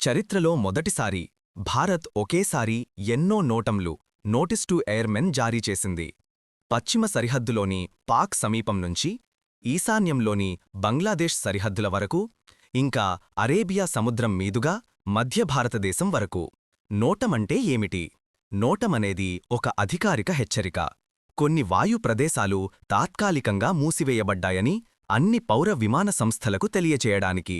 చరిత్రలో మొదటిసారి భారత్ ఒకేసారి ఎన్నో నోటంలు నోటిస్ టు ఎయిర్మెన్ జారీ చేసింది. పశ్చిమ సరిహద్దులోని పాక్ సమీపం నుంచి ఈశాన్యంలోని బంగ్లాదేశ్ సరిహద్దుల వరకు ఇంకా అరేబియా సముద్రం మీదుగా మధ్య భారతదేశం వరకు. నోటమంటే ఏమిటి? నోటమనేది ఒక అధికారిక హెచ్చరిక. కొన్ని వాయు ప్రదేశాలు తాత్కాలికంగా మూసివేయబడ్డాయని అన్ని పౌర విమాన సంస్థలకు తెలియచేయడానికి.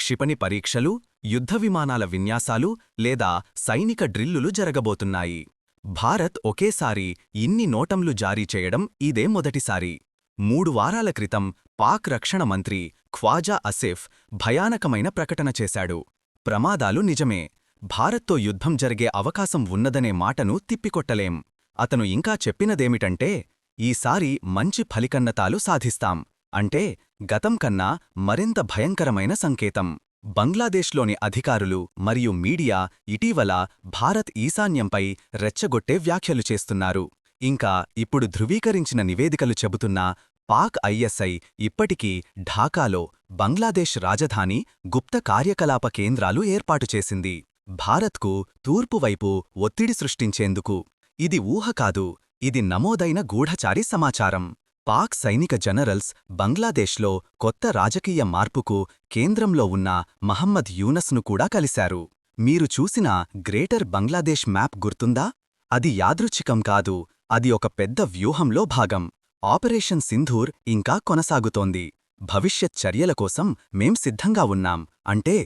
క్షిపణి పరీక్షలు యుద్ధ విమానాల విన్యాసాలు లేదా సైనిక డ్రిల్లులు జరగబోతున్నాయి. భారత్ ఒకేసారి ఇన్ని నోటంలు జారీ చేయడం ఇదే మొదటిసారి. మూడు వారాల క్రితం పాక్ రక్షణ మంత్రి ఖ్వాజా అసిఫ్ భయానకమైన ప్రకటన చేశాడు. ప్రమాదాలు నిజమే. భారత్తో యుద్ధం జరిగే అవకాశం ఉన్నదనే మాటను తిప్పికొట్టలేం. అతను ఇంకా చెప్పినదేమిటంటే ఈసారి మంచి ఫలికన్నతాలు సాధిస్తాం. అంటే గతం కన్నా మరింత భయంకరమైన సంకేతం. బంగ్లాదేశ్లోని అధికారులు మరియు మీడియా ఇటీవల భారత్ ఈశాన్యంపై రెచ్చగొట్టే వ్యాఖ్యలు చేస్తున్నారు. ఇంకా ఇప్పుడు ధృవీకరించిన నివేదికలు చెబుతున్నా పాక్ ఐఎస్ఐ ఇప్పటికీ ఢాకాలో బంగ్లాదేశ్ రాజధాని గుప్త కార్యకలాప కేంద్రాలు ఏర్పాటు చేసింది. భారత్కు తూర్పువైపు ఒత్తిడి సృష్టించేందుకు ఇది ఊహ కాదు ఇది నమోదైన గూఢచారి సమాచారం. పాక్ సైనిక జనరల్స్ బంగ్లాదేశ్లో కొత్త రాజకీయ మార్పుకు కేంద్రంలో ఉన్న మహమ్మద్ యూనస్ను కూడా కలిశారు. మీరు చూసిన గ్రేటర్ బంగ్లాదేశ్ మ్యాప్ గుర్తుందా? అది యాదృచ్ఛికం కాదు అది ఒక పెద్ద వ్యూహంలో భాగం. ఆపరేషన్ సింధూర్ ఇంకా కొనసాగుతోంది. భవిష్యత్ చర్యల కోసం మేం సిద్ధంగా ఉన్నాం. అంటే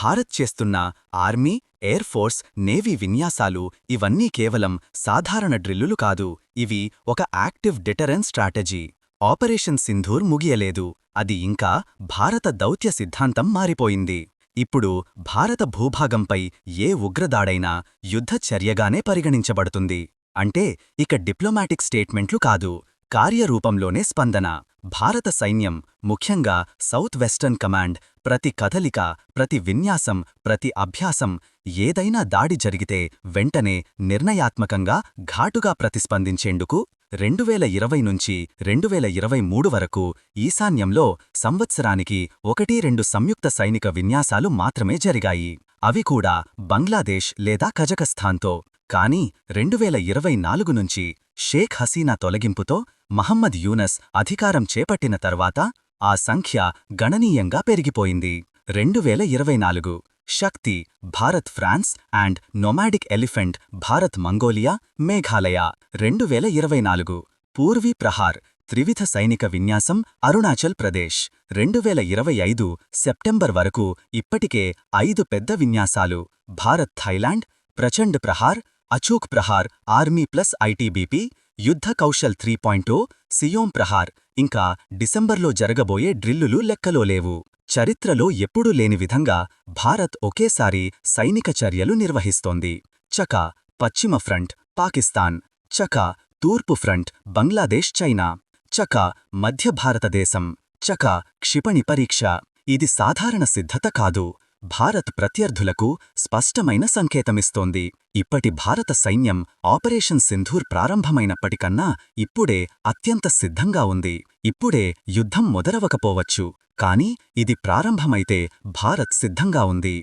భారత్ చేస్తున్న ఆర్మీ ఎయిర్ ఫోర్స్ నేవీ విన్యాసాలు ఇవన్నీ కేవలం సాధారణ డ్రిల్లులు కాదు. ఇవి ఒక active deterrence strategy. Operation Sindoor ముగియలేదు. అది ఇంకా భారత దౌత్య సిద్ధాంతం మారిపోయింది. ఇప్పుడు భారత భూభాగంపై ఏ ఉగ్రదాడైనా యుద్ధ చర్యగానే పరిగణించబడుతుంది. అంటే ఇక డిప్లొమాటిక్ స్టేట్మెంట్లు కాదు. కార్యరూపంలోనే స్పందన. భారత సైన్యం ముఖ్యంగా సౌత్ వెస్టర్న్ కమాండ్ ప్రతి కదలిక ప్రతి విన్యాసం ప్రతి అభ్యాసం ఏదైనా దాడి జరిగితే వెంటనే నిర్ణయాత్మకంగా ఘాటుగా ప్రతిస్పందించేందుకు రెండువేల ఇరవై నుంచి రెండువేల ఇరవై మూడు వరకు ఈశాన్యంలో సంవత్సరానికి ఒకటి రెండు సంయుక్త సైనిక విన్యాసాలు మాత్రమే జరిగాయి. అవి కూడా బంగ్లాదేశ్ లేదా కజకస్థాన్తో కానీ రెండువేల ఇరవై నాలుగు నుంచి షేక్ హసీనా తొలగింపుతో మహమ్మద్ యూనస్ అధికారం చేపట్టిన తర్వాత ఆ సంఖ్య గణనీయంగా పెరిగిపోయింది. రెండువేల ఇరవై నాలుగు Shakti Bharat France and nomadic elephant Bharat Mongolia Meghalaya. రెండువేల ఇరవై నాలుగు పూర్వీ ప్రహార్ త్రివిధ సైనిక విన్యాసం అరుణాచల్ ప్రదేశ్. రెండువేల ఇరవై ఐదు సెప్టెంబర్ వరకు ఇప్పటికే ఐదు పెద్ద విన్యాసాలు Bharat Thailand Prachand Prahar Achook Prahar army plus ITBP Yudh Kaushal three point o Siyom Prahar. ఇంకా డిసెంబర్లో జరగబోయే డ్రిల్లులు లెక్కలో లేవు. చరిత్రలో ఎప్పుడూ లేని విధంగా భారత్ ఒకేసారి సైనిక చర్యలు నిర్వహిస్తోంది. చక పశ్చిమ ఫ్రంట్ పాకిస్తాన్. చక తూర్పు ఫ్రంట్ బంగ్లాదేశ్ చైనా. చక మధ్య భారతదేశం. చక క్షిపణి పరీక్ష. ఇది సాధారణ సిద్ధత కాదు. భారత్ ప్రత్యర్థులకు స్పష్టమైన సంకేతమిస్తోంది. ఇప్పటి భారత సైన్యం ఆపరేషన్ సింధూర్ ప్రారంభమైనప్పటికన్నా ఇప్పుడే అత్యంత సిద్ధంగా ఉంది. ఇప్పుడే యుద్ధం మొదలవకపోవచ్చు కాని ఇది ప్రారంభమైతే భారత్ సిద్ధంగా ఉంది.